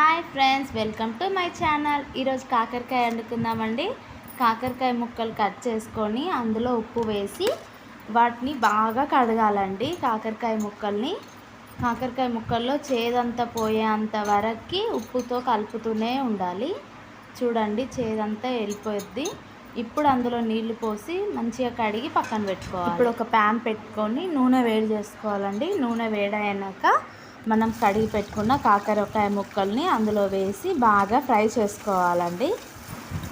Hi friends welcome to my channel ఈరోజు కాకరకాయ వండుకుందామండి. కాకరకాయ ముక్కలు కట్ చేసుకొని అందులో ఉప్పు వేసి వాటిని బాగా కడగాలండి కాకరకాయ ముక్కల్ని. కాకరకాయ ముక్కల్లో చేదంతా పోయేంత వరకు ఉప్పుతో కలుపుతూనే ఉండాలి. చూడండి చేదంతా వెళ్ళిపోద్ది. ఇప్పుడు అందులో నీళ్ళు పోసి మంచిగా కడిగి పక్కన పెట్టుకోవాలి. ఇప్పుడు ఒక ప్యాన్ పెట్టుకొని నూనె వేడి చేసుకోవాలండి. నూనె వేడైనాక మనం కడిగి పెట్టుకున్న కాకరకాయ ముక్కల్ని అందులో వేసి బాగా ఫ్రై చేసుకోవాలండి.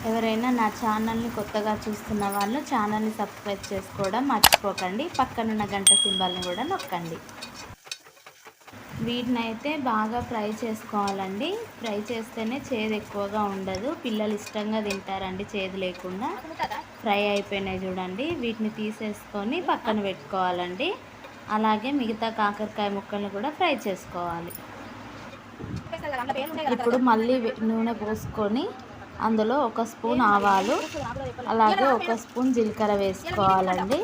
ఎవరైనా నా ఛానల్ని కొత్తగా చూస్తున్న వాళ్ళు ఛానల్ని సబ్స్క్రైబ్ చేసుకోవడం మర్చిపోకండి. పక్కనున్న గంట సింబల్ని కూడా నొక్కండి. వీటిని అయితే బాగా ఫ్రై చేసుకోవాలండి. ఫ్రై చేస్తేనే చేదు ఎక్కువగా ఉండదు. పిల్లలు ఇష్టంగా తింటారండి చేదు లేకుండా. ఫ్రై అయిపోయినాయి చూడండి. వీటిని తీసేసుకొని పక్కన పెట్టుకోవాలండి. అలాగే మిగతా కాకరకాయ ముక్కల్ని కూడా ఫ్రై చేసుకోవాలి. ఇప్పుడు మళ్ళీ నూనె పోసుకొని అందులో ఒక స్పూన్ ఆవాలు అలాగే ఒక స్పూన్ జీలకర్ర వేసుకోవాలండి.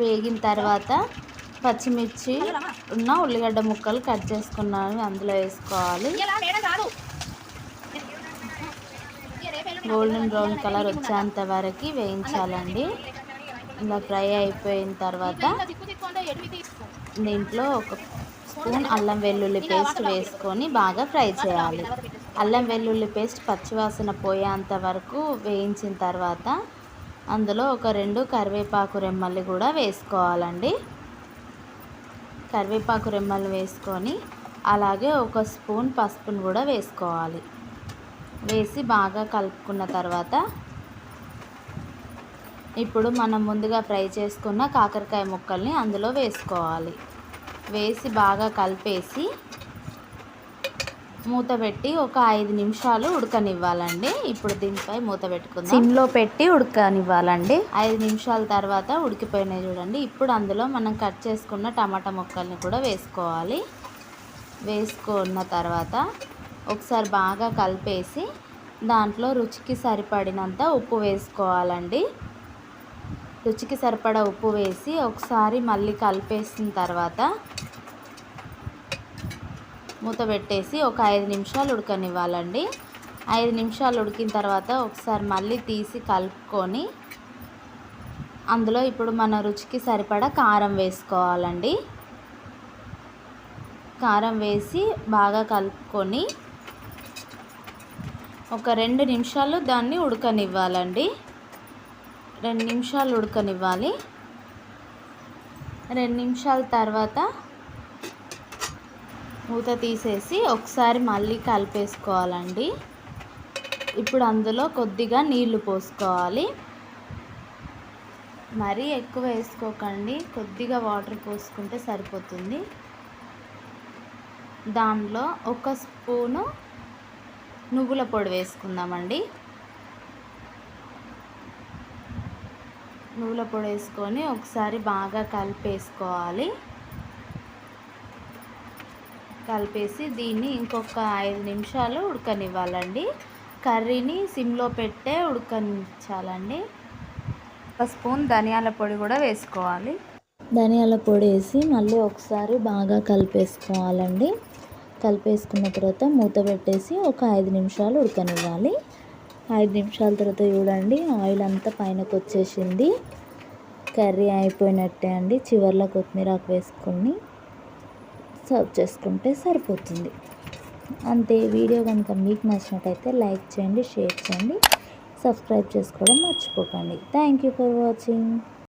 వేగిన తర్వాత పచ్చిమిర్చి ఉన్న ఉల్లిగడ్డ ముక్కలు కట్ చేసుకున్నాను అందులో వేసుకోవాలి. గోల్డెన్ బ్రౌన్ కలర్ వచ్చేంత వరకు వేయించాలండి. ఇలా ఫ్రై అయిపోయిన తర్వాత దీంట్లో ఒక స్పూన్ అల్లం వెల్లుల్లి పేస్ట్ వేసుకొని బాగా ఫ్రై చేయాలి. అల్లం వెల్లుల్లి పేస్ట్ పచ్చివాసన పోయేంత వరకు వేయించిన తర్వాత అందులో ఒక రెండు కరివేపాకు రెమ్మల్ని కూడా వేసుకోవాలండి. కరివేపాకు రెమ్మలు వేసుకొని అలాగే ఒక స్పూన్ పసుపును కూడా వేసుకోవాలి. వేసి బాగా కలుపుకున్న తర్వాత ఇప్పుడు మనం ముందుగా ఫ్రై చేసుకున్న కాకరకాయ ముక్కల్ని అందులో వేసుకోవాలి. వేసి బాగా కలిపేసి మూత పెట్టి ఒక ఐదు నిమిషాలు ఉడకనివ్వాలండి. ఇప్పుడు దీనిపై మూత పెట్టుకుందాం. సిమ్లో పెట్టి ఉడకనివ్వాలండి. ఐదు నిమిషాల తర్వాత ఉడికిపోయినాయి చూడండి. ఇప్పుడు అందులో మనం కట్ చేసుకున్న టమాటా ముక్కల్ని కూడా వేసుకోవాలి. వేసుకున్న తర్వాత ఒకసారి బాగా కలిపేసి దాంట్లో రుచికి సరిపడినంత ఉప్పు వేసుకోవాలండి. రుచికి సరిపడా ఉప్పు వేసి ఒకసారి మళ్ళీ కలిపేసిన తర్వాత మూత పెట్టేసి ఒక ఐదు నిమిషాలు ఉడకనివ్వాలండి. ఐదు నిమిషాలు ఉడికిన తర్వాత ఒకసారి మళ్ళీ తీసి కలుపుకొని అందులో ఇప్పుడు మన రుచికి సరిపడా కారం వేసుకోవాలండి. కారం వేసి బాగా కలుపుకొని ఒక రెండు నిమిషాలు దాన్ని ఉడకనివ్వాలండి. రెండు నిమిషాలు ఉడకనివ్వాలి. రెండు నిమిషాల తర్వాత మూత తీసేసి ఒకసారి మళ్ళీ కలిపేసుకోవాలండి. ఇప్పుడు అందులో కొద్దిగా నీళ్ళు పోసుకోవాలి. మరీ ఎక్కువ వేసుకోకండి. కొద్దిగా వాటర్ పోసుకుంటే సరిపోతుంది. దానిలో ఒక స్పూను నువ్వుల పొడి వేసుకుందామండి. నువ్వుల పొడి వేసుకొని ఒకసారి బాగా కలిపేసుకోవాలి. కలిపేసి దీన్ని ఇంకొక ఐదు నిమిషాలు ఉడకనివ్వాలండి. కర్రీని సిమ్లో పెట్టే ఉడకనిచ్చాలండి. ఒక స్పూన్ ధనియాల పొడి కూడా వేసుకోవాలి. ధనియాల పొడి వేసి మళ్ళీ ఒకసారి బాగా కలిపేసుకోవాలండి. కలిపేసుకున్న తర్వాత మూత పెట్టేసి ఒక ఐదు నిమిషాలు ఉడకనివ్వాలి. ఐదు నిమిషాల తర్వాత చూడండి ఆయిల్ అంతా పైనకు వచ్చేసింది. కర్రీ అయిపోయినట్టే అండి. చివర్లో కొత్తిమీర ఆకు వేసుకొని సర్వ్ చేసుకుంటే సరిపోతుంది. అంతే వీడియో కనుక మీకు నచ్చినట్టయితే లైక్ చేయండి షేర్ చేయండి సబ్స్క్రైబ్ చేసుకోవడం మర్చిపోకండి. Thank you for watching.